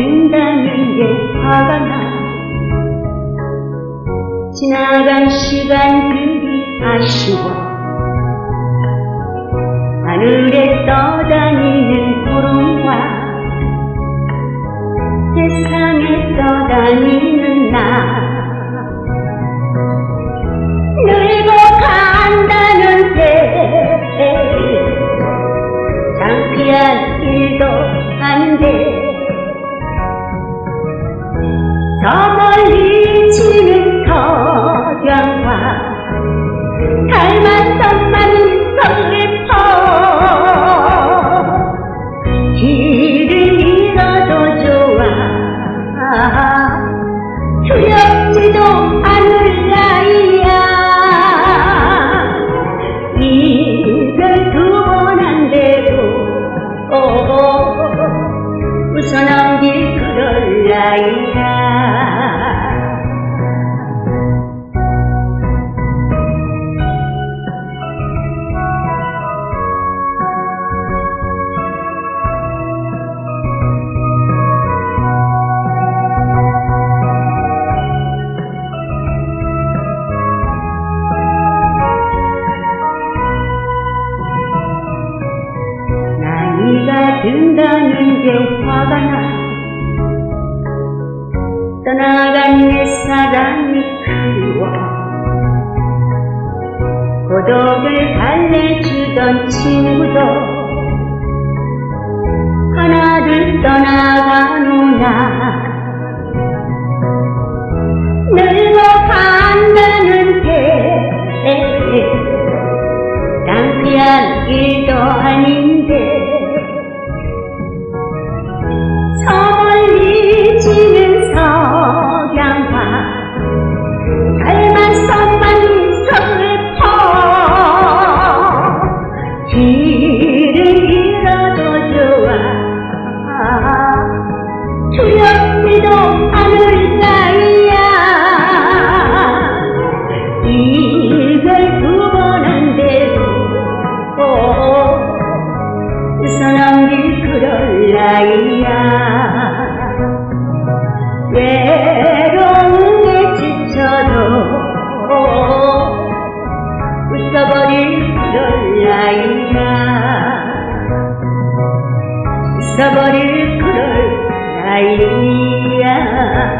된다는 게 화가 나. 지나간 시간들이 아쉬워. 하늘에 떠다니는 구름과 세상에 떠다니는 나. 떠나간 내 사랑이 그리워. 고독을 달래주던 친구도 하나둘 떠나가노나. 늙어간다는 게 낭비한 일도 아닌 이별 두번 웃어 넘길 그럴 나이야. 외로움에 지쳐도 웃어버릴 그럴 나이야. 웃어버릴 그럴 나이야